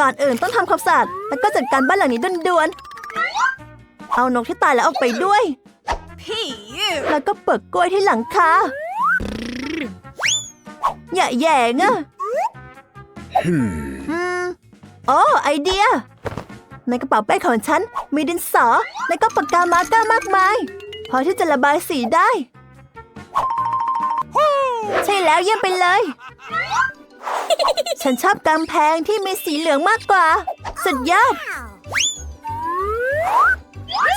ก่อนอื่นต้องทำความสะอาดแล้วก็จัดการบ้านหลังนี้ด่วนๆ เอานกที่ตายแล้วออกไปด้วย แล้วก็เปิดกล้วยที่หลังคาอย่าแหย่งอะอืมโอ้ไอเดีย ในกระเป๋าเป้ของฉัน มีดินสอ และก็ปากกามาร์กเกอร์มากมาย พอที่จะระบายสีได้ ใช่แล้วเยี่ยมไปเลย ฉันชอบกำแพงที่มีสีเหลืองมากกว่า สุดยอด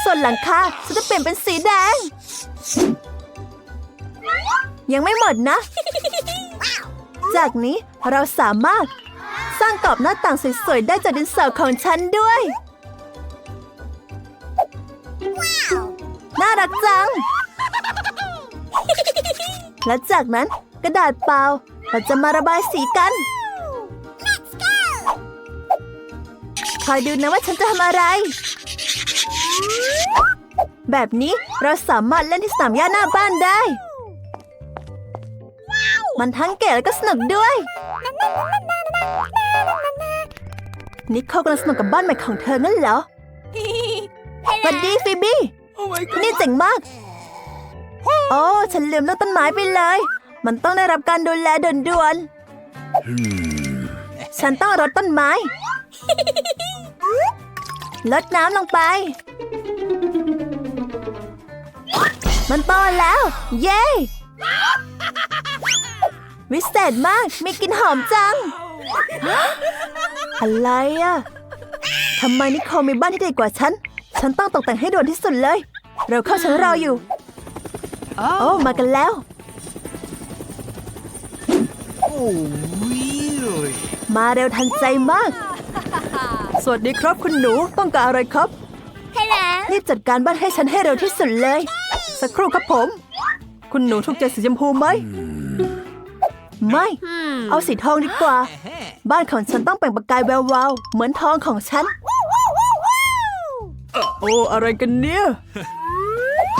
ส่วนหลังคาฉันจะเปลี่ยนเป็นสีแดง ยังไม่หมดนะ จากนี้เราสามารถสร้างกรอบหน้าต่างสวยๆได้จากดินสอของฉันด้วย น่ารักจัง และจากนั้นกระดาษเปล่าเราจะมาระบายสีกัน คอยดูนะว่าฉันจะทำอะไร แบบนี้เราสามารถเล่นที่สนามหญ้าหน้าบ้านได้ มันทั้งเก๋และก็สนุกด้วย นิโคลกำลังสนุกกับบ้านใหม่ของเธองั้นเหรอสวัสดีฟิบี้ นี่เจ๋งมาก โอ้ ฉันลืมเรื่องต้นไม้ไปเลย มันต้องได้รับการดูแลด่วนๆฉันต้องรดต้นไม้ ลดน้ำลงไป มันโตแล้ว เย้ วิเศษมากมีกลิ่นหอมจัง อะไรอะทำไมนิโคลมีบ้านที่ดีกว่าฉัน ฉันต้องตกแต่งให้ด่วนที่สุดเลย เราเข้าฉันรออยู่ โอ้มากันแล้ว Oh, really? มาเร็วทันใจมาก สวัสดีครับคุณหนูต้องการอะไรครับรีบจัดการบ้านให้ฉันให้เร็วที่สุดเลย สักครู่ครับผม คุณหนูถูกใจสีชมพูไหม ไม่ เอาสีทองดีกว่า บ้านของฉันต้องเปล่งประกายแวววาวเหมือนทองของฉัน โอ้อะไรกันเนี่ย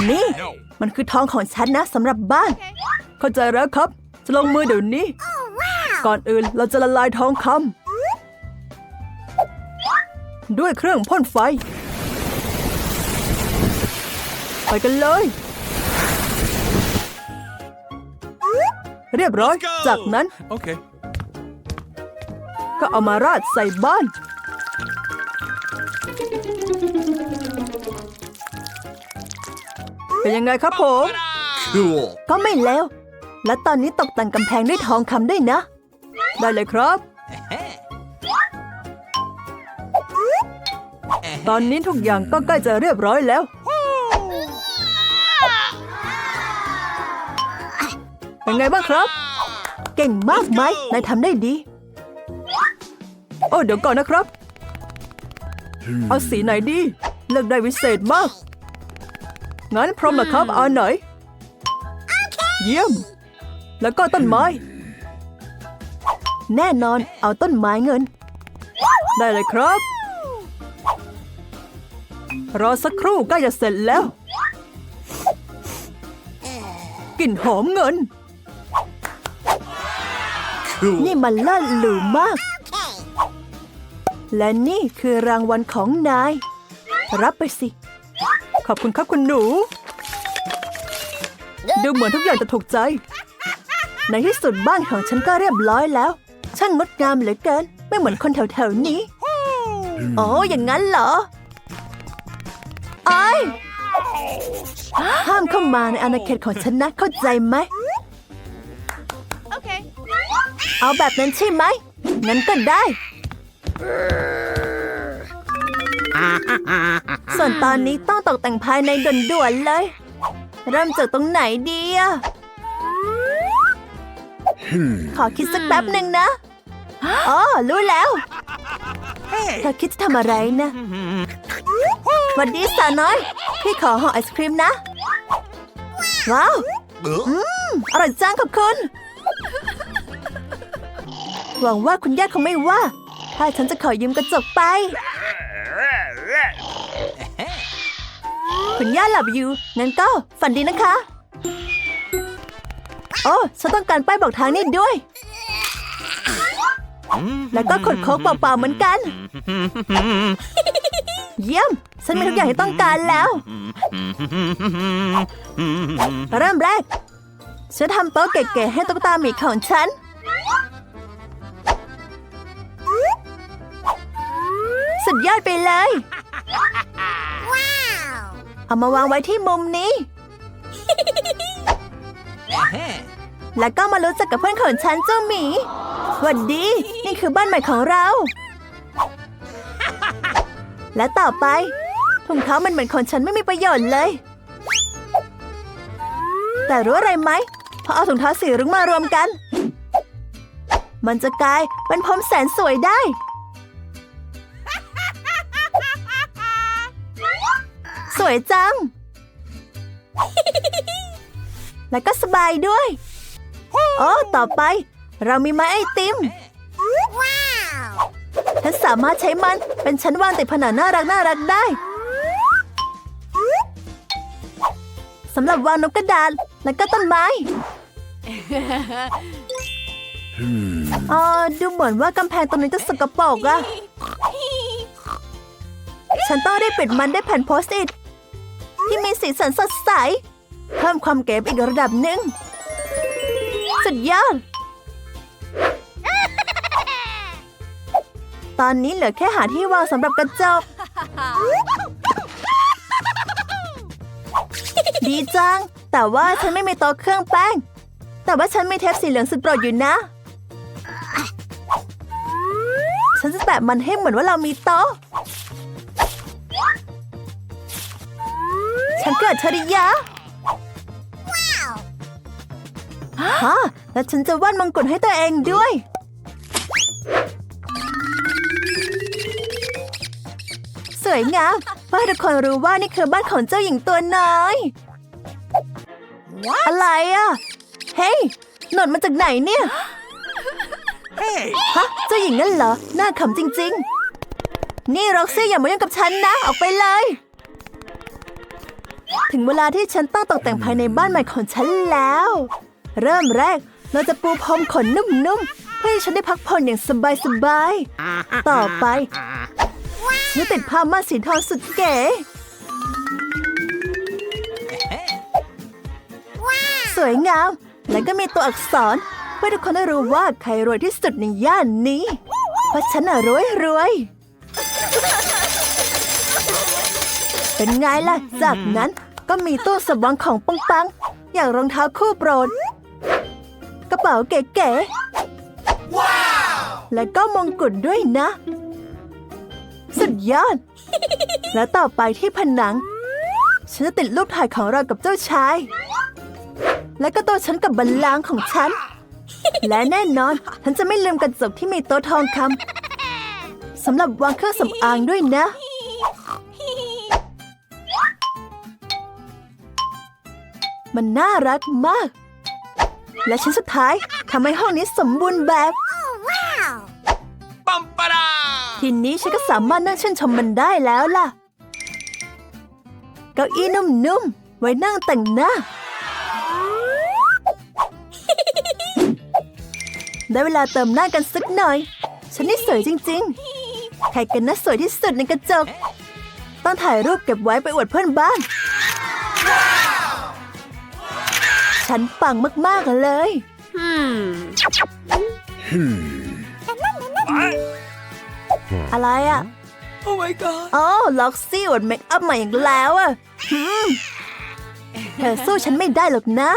นี่ No. มันคือทองของฉันนะสำหรับบ้าน เข้าใจแล้วครับ จะลงมือเดี๋ยวนี้ ก่อนอื่นเราจะละลายทองคำ ด้วยเครื่องพ่นไฟ ไปกันเลย เรียบร้อย Let's go. จากนั้น Okay. ก็เอามาราดใส่บ้าน เป็นยังไงครับผม Cool. ก็ไม่แล้ว และตอนนี้ตกแต่งกำแพงด้วยทองคำด้วยนะ ได้เลยครับ ตอนนี้ทุกอย่างก็ใกล้จะเรียบร้อยแล้ว เป็นไงบ้างครับ เก่งมากไหมนายทำได้ดี โอ้เดี๋ยวก่อนนะครับ เอาสีไหนดี เลือกได้วิเศษมาก งั้นพร้อมแล้วครับเอาไหนเยี่ยม แล้วก็ต้นไม้ แน่นอนเอาต้นไม้เงิน ได้เลยครับ รอสักครู่ใกล้จะเสร็จแล้ว กลิ่นหอมเงิน Cool. นี่มันเลิศหรูมาก และนี่คือรางวัลของนาย รับไปสิ ขอบคุณครับคุณหนู ดูเหมือนทุกอย่างจะถูกใจ ในที่สุดบ้านของฉันก็เรียบร้อยแล้ว ช่างงดงามเหลือเกิน ไม่เหมือนคนแถวๆนี้ อ๋อ อย่างนั้นเหรอ ไอ้ยห้ามเข้ามาในอาณาเขตของฉันนะเข้าใจไหม Okay. เอาแบบนั้นใช่ไหม งั้นก็ได้ ส่วนตอนนี้ต้องตกแต่งภายในด่วนๆเลย เริ่มจากตรงไหนดีอะขอคิดสักแป๊บหนึ่งนะ อ๋อ รู้แล้ว เธอคิดจะทำอะไรนะ วัสดีสาวน้อย พี่ขอห่อไอศครีมนะ ว้าวอร่อยจังขอบคุณ หวังว่าคุณย่าคงไม่ว่า ถ้าฉันจะขอยืมกระจกไป คุณย่าหลับอยู่ งั้นก็ฝันดีนะคะ โอ้ ฉันต้องการป้ายบอกทางนี่ด้วย แล้วก็ขดโค้กเปล่าๆเหมือนกัน เยี่ยม ฉันมีทุกอย่างที่ต้องการแล้ว เริ่มแรก ฉันทำโต๊ะเก๋ๆให้ตุ๊กตาหมีของฉัน สุดยอดไปเลย เอามาวางไว้ที่มุมนี้ แล้วก็มารู้จักกับเพื่อนของฉันเจ้าหมีหวัดดี นี่คือบ้านใหม่ของเรา และต่อไปถุงเท้ามันเหมือนของฉันไม่มีประโยชน์เลย แต่รู้อะไรไหมพอเอาถุงเท้าสีรุ้งมารวมกัน มันจะกลายเป็นผมแสนสวยได้ สวยจัง แล้วก็สบายด้วย โอ้ ต่อไป เรามีไม้ไอติม ฉันสามารถใช้มันเป็นชั้นวางติดผนังน่ารักน่ารักได้สำหรับวางนกกระดาษและก็ต้นไม้เออดูเหมือนว่ากำแพงตรงนี้จะสกปรกอะฉันต้องได้ปิดมันด้วยแผ่นโพสต์อิทที่มีสีสันสดใส เพิ่มความเก๋ไปอีกระดับหนึ่งสุดยอด ตอนนี้เหลือแค่หาที่วางสำหรับกระจก ดีจัง แต่ว่าฉันไม่มีโต๊ะเครื่องแป้ง แต่ว่าฉันมีเทปสีเหลืองสุดโปรดอยู่นะ ฉันจะแตะมันให้เหมือนว่าเรามีโต๊ะ ฉันเกิดชริยะฮะแล้วฉันจะวาดมงกุฎให้ตัวเองด้วย สวยงามเพื่อให้ทุกคนรู้ว่านี่คือบ้านของเจ้าหญิงตัวน้อย อะไรอะ เฮ้ยหนอนมาจากไหนเนี่ย Hey! ฮะเจ้าหญิงนั่นเหรอหน้าขำจริง ๆ นี่ร็อกซี่อย่ามายุ่งกับฉันนะ ออกไปเลย ถึงเวลาที่ฉันต้องตกแต่งภายในบ้านใหม่ของฉันแล้ว เริ่มแรกเราจะปูพรมขนนุ่มๆ เพื่อให้ฉันได้พักผ่อนอย่างสบายๆ ต่อไป ฉันจะติดผ้าม่านสีทองสุดเก๋สวยงาม แล้วก็มีตัวอักษรเพื่อทุกคนได้รู้ว่าใครรวยที่สุดในย่านนี้ เพราะฉันน่ะรวยรวยๆเป็นไงล่ะ จากนั้นก็มีตู้สำรองของปังๆอย่างรองเท้าคู่โปรด กระเป๋าเก๋ๆและก็มงกุฎด้วยนะ ยอด และต่อไปที่ผนัง ฉันจะติดรูปถ่ายของเรากับเจ้าชาย และก็โต๊ะฉันกับบัลลังก์ของฉัน และแน่นอน ฉันจะไม่ลืมกระจกที่มีโต๊ะทองคำสำหรับวางเครื่องสำอางด้วยนะ มันน่ารักมาก และชิ้นสุดท้ายทำให้ห้องนี้สมบูรณ์แบบ Bum ba da! ทีนี้ฉันก็สามารถนั่งชื่นชมมันได้แล้วล่ะ เก้าอี้นุ่มๆ ไว้นั่งแต่งหน้า ได้เวลาเติมหน้ากันสักหน่อย ฉันนี่สวยจริงๆ ใครกันนะสวยที่สุดในกระจก ต้องถ่ายรูปเก็บไว้ไปอวดเพื่อนบ้าน ฉันปังมากๆเลย อะไรอะ Oh my god! อ๋อล็อกซี่อวดเมคอัพใหม่อีกแล้วอะหืมเธอสู้ฉันไม่ได้หรอกนะ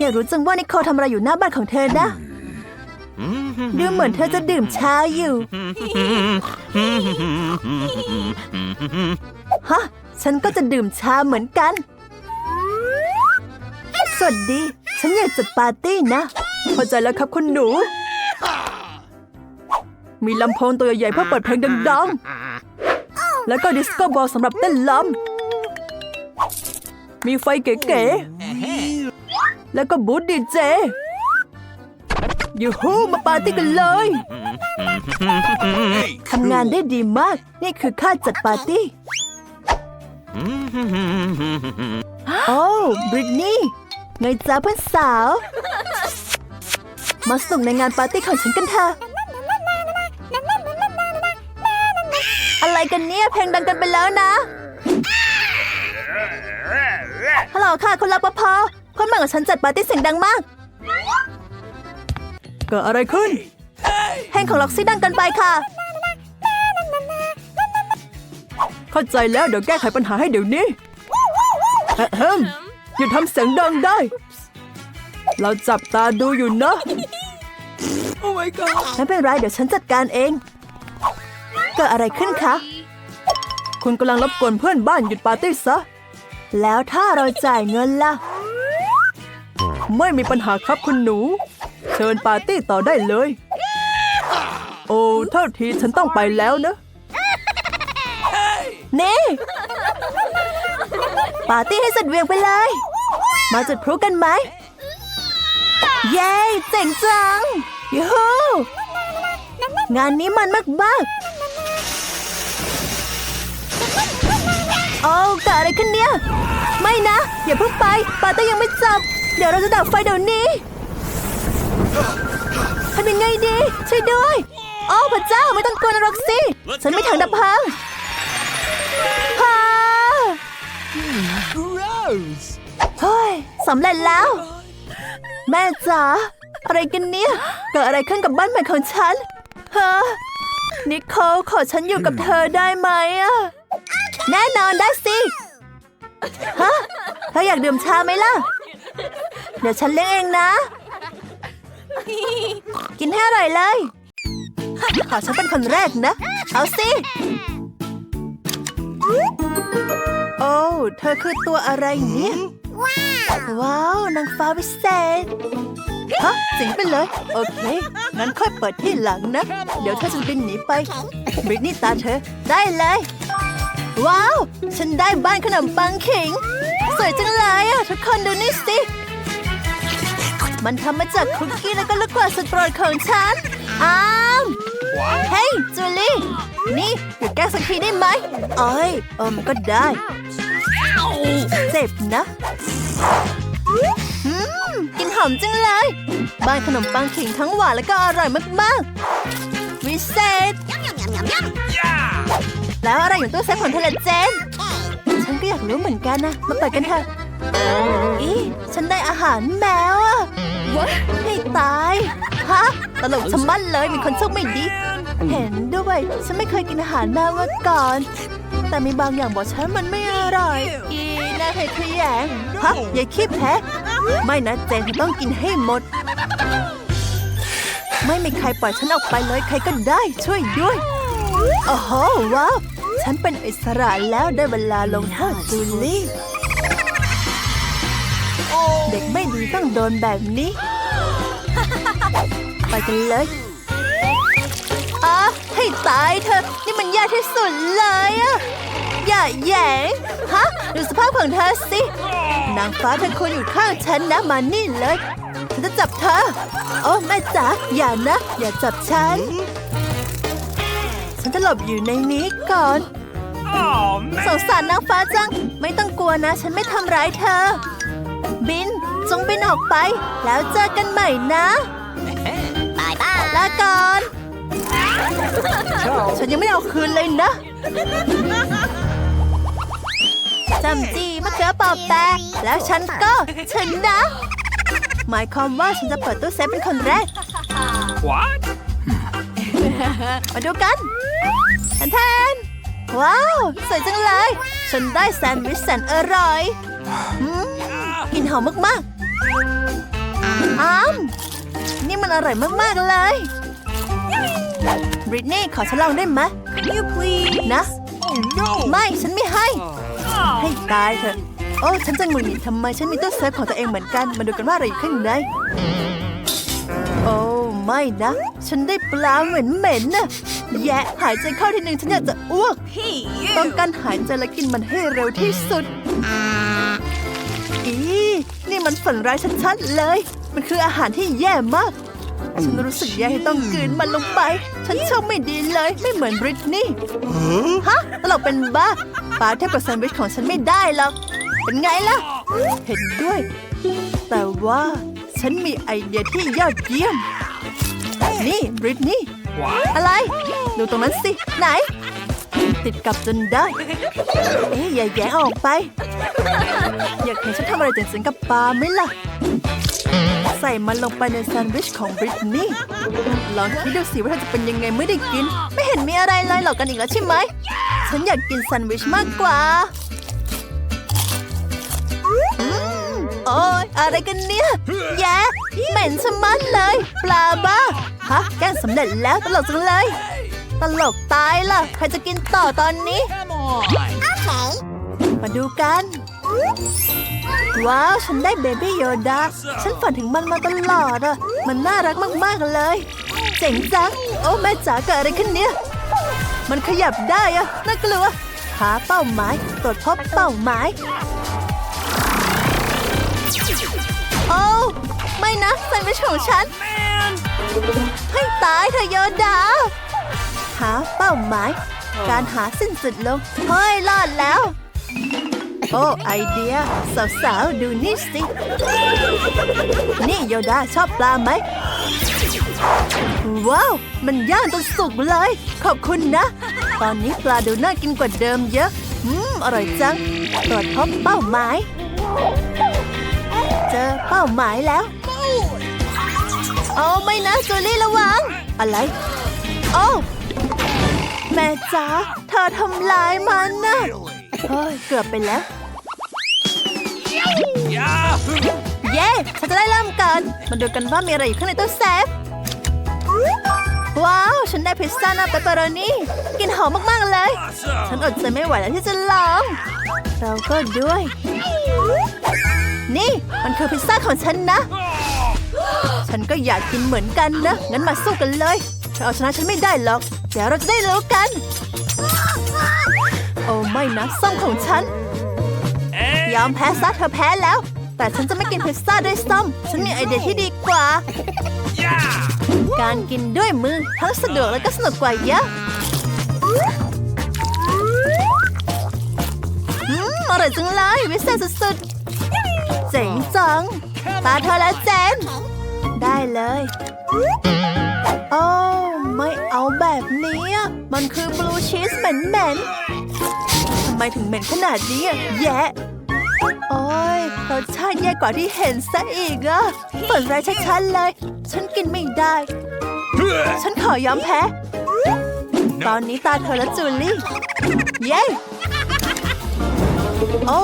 อยากรู้จังว่านิโคลทำอะไรอยู่หน้าบ้านของเธอนะ ดูเหมือนเธอจะดื่มชาอยู่ ฮะ ฉันก็จะดื่มชาเหมือนกัน สวัสดี ฉันอยากจัดปาร์ตี้นะ เข้าใจแล้วครับคุณหนู มีลำโพงตัวใหญ่ๆเพื่อเปิดเพลงดังๆ แล้วก็ดิสโก้บอลสำหรับเต้นลำ มีไฟเก๋ๆ แล้วก็บูธดีเจยูฮูมาปาร์ตี้กันเลย Hey! ทำงานได้ดีมาก นี่คือค่าจัดปาร์ตี้ โอ้บริตนี่ไงจ้าเพื่อนสาว มาสนุกในงานปาร์ตี้ของฉันกันเถอะ อะไรกันเนี่ย เพลงดังกันไปแล้วนะฮัลโหลค่ะคุณรปภคนใหม่ของฉันจัดปาร์ตี้เสียงดังมาก เกิดอะไรขึ้น เพลงของล็อกซี่ดังเกันไปค่ะ เข้าใจแล้วเดี๋ยวแก้ไขปัญหาให้เดี๋ยวนี้เอะเฮิมอย่าทำเสียงดังได้ เราจับตาดูอยู่นะ Oh my god. ไม่เป็นไรเดี๋ยวฉันจัดการเอง เกิดอะไรขึ้นคะ คุณกำลังรบกวนเพื่อนบ้านหยุดปาร์ตี้ซะ แล้วถ้าเราจ่ายเงินล่ะ ไม่มีปัญหาครับคุณหนู เชิญปาร์ตี้ต่อได้เลย โอ้เท่าทีฉันต้องไปแล้วนะ นี่ ปาร์ตี้ให้สุดเหวียงไปเลย มาจุดพลุกันไหม เย้เจ๋งจังยูฮูงานนี้มันมากมากๆโอ้เกิดอะไรขึ้นเนี่ย ไม่นะ อย่าเพิ่งไปปาร์ตี้ยังไม่จบเดี๋ยวเราจะดับไฟเดี๋ยวนี้ทำยังไงดี ช่วยด้วย โอ้พระเจ้าไม่ต้องกลัวนะร็อกซี่ ฉันไม่ถังดับเพลิงพา Gross. เฮ้ยสำเร็จแล้ว แม่จ๋าอะไรกันเนี่ยเกิดอะไรขึ้นกับบ้านใหม่ของฉันเฮ้อนิโคลขอฉันอยู่กับเธอได้ไหมอะแน่นอนได้สิฮะเธออยากดื่มชาไหมล่ะ เดี๋ยวฉันเลี้ยงเองนะ กินให้อร่อยเลย ขอฉันเป็นคนแรกนะ เอาสิโอ้เธอคือตัวอะไรเนี่ย ว้าว นางฟ้าวิเศษ ฮะสิงไปเลย โอเค งั้นค่อยเปิดที่หลังนะ เดี๋ยวเธอจะบินหนีไปบริตนี่ตาเธอ ได้เลย ว้าว ฉันได้บ้านขนมปังขิง สวยจังเลยอะ ทุกคนดูนี่สิ มันทำมาจากคุกกี้แล้วก็ลูกกวาดสุดโปรดของฉัน อ้ามเฮ้ยจูลี่ นี่หยุดแกล้งสักทีได้ไหมเอ้ยเออมันก็ได้ เจ็บนะอืมกลินหอมจังเลย บ้านขนมปังขิงทั้งหวานแล้วก็อร่อยมากๆ วิเศษ Yeah. แล้วอะไรอยู่ตู้เซฟของเธอละเจน ฉันก็อยากรู้เหมือนกันนะ มาเปิดกันเถอะ อีฉันได้อาหารแมวอะให้ตาย ฮะ ตลกชะมัดเลย มีคนโชคไม่ดี เห็นด้วย ฉันไม่เคยกินอาหารแมวมาก่อน แต่มีบางอย่างบอกฉันมันไม่อร่อยอีน่า เห็ดขยงฮะอย่าขี้แพ้ไม่นะเจนเธอต้องกินให้หมด ไม่มีใครปล่อยฉันออกไปเลยใครก็ได้ช่วยด้วยโอ้โหว้าวฉันเป็นอิสระแล้วได้เวลาลงโทษจูลี่เด็กไม่ดีต้องโดนแบบนี้ ไปกันเลยอะให้ตายเธอะนี่มันยากที่สุดเลยอะอย่าแหยง ฮะดูสภาพของเธอสิ นางฟ้าเธอควรอยู่ข้างฉันนะมานี่เลยฉันจะจับเธอ โอ้แม่จ๋าอย่านะ อย่าจับฉัน ฉันจะหลบอยู่ในนี้ก่อน Oh ส man. งสารนางฟ้าจัง ไม่ต้องกลัวนะ ฉันไม่ทำร้ายเธอ บินจงบินออกไป แล้วเจอกันใหม่นะบายบายลาก่อน ฉันยังไม่เอาคืนเลยนะ จำจีมะเขือเปอบแตกแล้วฉันก็ชนะ หมายความว่าฉันจะเปิดตู้เซฟเป็นคนแรก What? มาดูกันแทนแทนว้าว สวยจังเลย ฉันได้แซนด์วิชแสนอร่อยอืมกลินหอมมากๆอ้ามนี่มันอร่อยมาก ๆ เลย บริตนี่ขอฉันลองได้ไหม You please. นะ Oh no. ไม่ ฉันไม่ให้ Oh. ให้ตายเถอะ โอ้ฉันจะหงุดหงิดทำไมฉันมีตู้เซฟของตัวเองเหมือนกัน มาดูกันว่าอะไรอยู่ข้างใน โอ้ไม่นะ ฉันได้ปลาเหม็นเหม็นน่ะแย่หายใจเข้าทีหนึ่งฉันอยากจะอ้วก ต้องการหายใจและกินมันให้เร็วที่สุด อีนี่มันฝันร้ายชัดๆเลย มันคืออาหารที่แย่มาก ฉันรู้สึกแย่ที่ต้องกลืนมันลงไป ฉันโชคไม่ดีเลย ไม่เหมือนบริตนี่ฮะตลกเป็นบ้าปลาเทียบกับแซนด์วิชของฉันไม่ได้หรอกเป็นไงล่ะ เห็นด้วย แต่ว่าฉันมีไอเดียที่ยอดเยี่ยม นี่บริตนี่ What? อะไร ดูตรงนั้นสิ ไหน ติดกับจนได้ เอ๊ะอย่าแย่ออกไป อยากเห็นฉันทำอะไรเจ๋งๆกับปลาไหมล่ะ ใส่มันลงไปในแซนด์วิชของบริตนี่ลองคิดดูสิว่าเธอจะเป็นยังไงเมื่อได้กิน ไม่เห็นมีอะไรเลยหลอกกันอีกแล้วใช่ไหม ฉันอยากกินแซนด์วิชมากกว่าอืมโอ้ยอะไรกันเนี่ยแย่เหม็นชะมัดเลย ปลาบ้าฮะแกล้งสำเร็จแล้วตลกจังเลย ตลกตายล่ะ ใครจะกินต่อตอนนี้ Come on. มาดูกัน ว้าว ฉันได้เบบี้โยดาฉันฝันถึงมันมาตลอดอะ มันน่ารักมาก ๆ เลย เจ๋งจัง โอ้แม่จ๋าเกิดอะไรขึ้นเนี่ย มันขยับได้อะ น่ากลัว หาเป้าหมายตรวจพบเป้าหมาย โอ้ไม่นะแซนด์วิชของฉัน ให้ตายเธอะโยดา หาเป้าหมาย การหาสิ้นสุดลง เฮ้ยรอดแล้ว โอ้ไอเดีย สาวๆ ดูนี่สิ นี่โยดาชอบปลาไหม ว้าว มันย่างจนสุกเลย ขอบคุณนะ ตอนนี้ปลาดูน่ากินกว่าเดิมเยอะอืมอร่อยจัง ตรวจพบเป้าหมาย เจอเป้าหมายแล้วเอาไม่นะจูลี่ระวัง อะไร โอ้แม่จ๋าเธอทำลายมันนะ เฮ้ย เกือบไปแล้ว Yahoo! เย้ ฉันจะได้เริ่มกัน มาดูกันว่ามีอะไรอยู่ข้างในตู้เซฟ ว้าว ฉันได้พิซซ่าหน้าเปปเปอโรนี่กลินหอมมาก ๆ เลย ฉัน Awesome. อดใจไม่ไหวแล้วที่จะลอง เราก็ด้วย นี่มันคือพิซซ่าของฉันนะ Oh, ฉันก็อยากกินเหมือนกันนะ งั้นมาสู้กันเลยเธอเอาชนะฉันไม่ได้หรอก เดี๋ยวเราจะได้รู้กัน โอ้ไม่นะส้มของฉัน hey. ยอมแพ้ซะเธอแพ้แล้ว แต่ฉันจะไม่กินพิซซ่าด้วยส้ม ฉันมีไอเดียที่ดีกว่า Yeah. การกินด้วยมือทั้งสะดวกและก็สนุกกว่าเยอะอืมอร่อยจังเลยวิเศษสุดๆเจ๋งจังตาเธอแล้วเจน ได้เลยโอ้ไม่เอาแบบนี้อะมันคือบลูชีสเหม็นๆทำ ไมถึงเหม็นขนาดนี้อะแย่โอ้ยรสชาติแย่กว่าที่เห็นซะอีกอะเปิดไรายชัดๆเลย ฉันกินไม่ได้ ฉันขอยอมแพ้ ตอนนี้ตาเธอและจูลี่ เย้ โอ้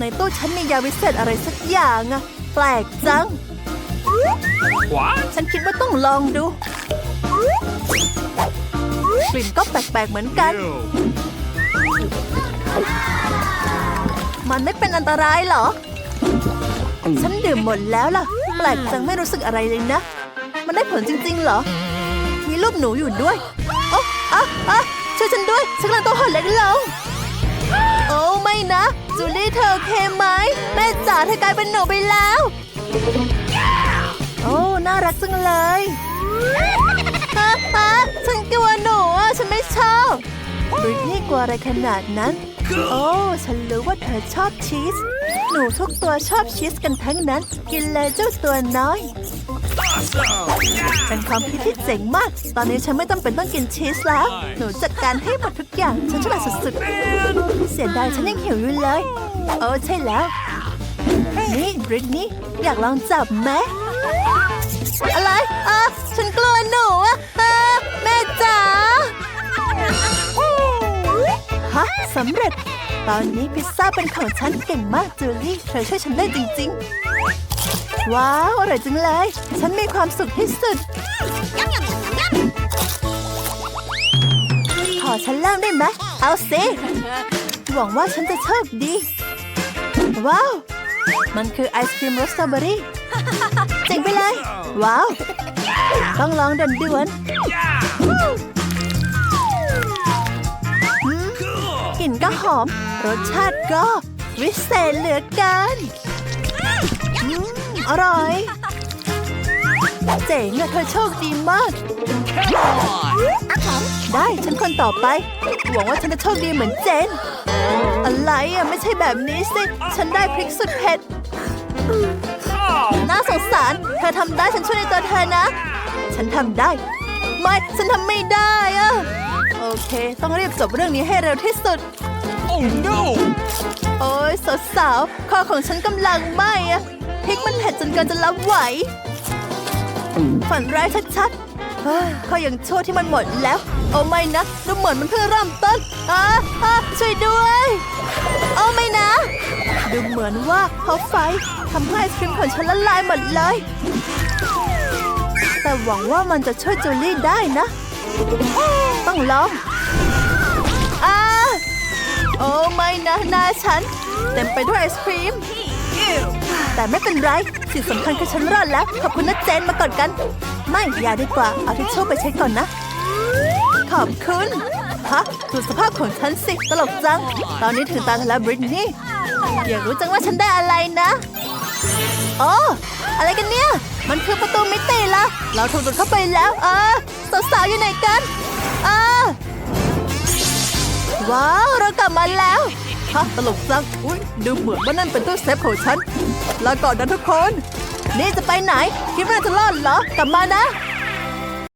ในตู้ฉันมียาวิเศษอะไรสักอย่างอะแปลกจัง What? ฉันคิดว่าต้องลองดู กลิ่นก็แปลกๆเหมือนกัน Ew. มันไม่เป็นอันตรายเหรอ ฉันดื่มหมดแล้วล่ะ แปลกจังไม่รู้สึกอะไรเลยนะ มันได้ผลจริง ๆ เหรอ มีรูปหนูอยู่ด้วย โอ้อะอะช่วยฉันด้วย ฉันกำลังตัวหดเล็กลงโอ้ไม่นะ จูลี่เธอโอเคไหม แม่จ๋าเธอกลายเป็นหนูไปแล้ว โอ้ น่ารักจังเลยฮะฮะฉันกลัวหนูอะ ฉันไม่ชอบ บริตนี่กลัวอะไรขนาดนั้น โอ้ ฉันรู้ว่าเธอชอบชีส หนูทุกตัวชอบชีสกันทั้งนั้น กินเลยเจ้าตัวน้อย เป็นความคิดที่เจ๋งมาก ตอนนี้ฉันไม่ต้องเป็นต้องกินชีสแล้ว หนูจัดการให้หมดทุกอย่าง ฉันฉลาดสุดๆ เสียดายฉันยังหิวอยู่เลย โอ้ใช่แล้ว นี่บริตนี่อยากลองจับไหมอะไรอะฉันกลัวหนูอะแม่จ๋า ฮะสำเร็จ ตอนนี้พิซซ่าเป็นของฉันเก่งมากจูลี่เธอช่วยฉันได้จริง ๆ ว้าว อร่อยจังเลย ฉันมีความสุขที่สุดขอฉันเริ่มได้ไหมเอาสิหวังว่าฉันจะโชคดี ว้าว มันคือไอศครีมรสสตรอเบอรี่เจ๋งไปเลย ว้าว ต้องลองด่วนๆ ก็หอม รสชาติก็ วิเศษเหลือเกินอร่อย เจ๋งอะเธอโชคดีมาก ได้ฉันคนต่อไป หวังว่าฉันจะโชคดีเหมือนเจน อะไรอะไม่ใช่แบบนี้สิ ฉันได้พริกสุดเผ็ด น่าสงสาร เธอทำได้ฉันช่วยในตัวเธอนะ ฉันทำได้ ไม่ ฉันทำไม่ได้อะโอเค ต้องรีบจบเรื่องนี้ให้เร็วที่สุด no! โอ้ยสาวๆคอของฉันกำลังไหม้อะพริกมันเผ็ดจนเกินจะรับไหว ฝันร้ายชัดๆเฮ้ยข้อยังชั่วที่มันหมดแล้ว โอ้ไม่นะดูเหมือนมันเพิ่งเริ่มต้นอ่าอ่าช่วยด้วย โอ้ไม่นะ ดูเหมือนว่าเพราไฟทำให้ไอศครีมของฉันละลายหมดเลย แต่หวังว่ามันจะช่วยจูลี่ได้นะ ต้องลอง โอ้ไม่นะหน้าฉัน เต็มไปด้วยไอศครีม แต่ไม่เป็นไรสิ่งสำคัญคือฉันรอดแล้ว ขอบคุณนะเจนมาก่อดกัน ไม่อย่าดีกว่า เอาทิชชู่ไปเช็ดก่อนนะ ขอบคุณฮะดูสภาพของฉันสิ ตลกจัง ตอนนี้ถึงตาเธอแล้วบริตนี่อยากรู้จังว่าฉันได้อะไรนะโอ้อะไรกันเนี่ย มันคือประตูมิติละเราถูกดูดเข้าไปแล้ว เออสาวๆอยู่ไหนกัน เออ ว้าวเรากลับมาแล้วฮะตลกจังอุ้ยดูเหมือนว่านั่นเป็นตู้เซฟของฉันลาก่อนนะทุกคน นี่จะไปไหน คิดว่าจะรอดเหรอกลับมานะ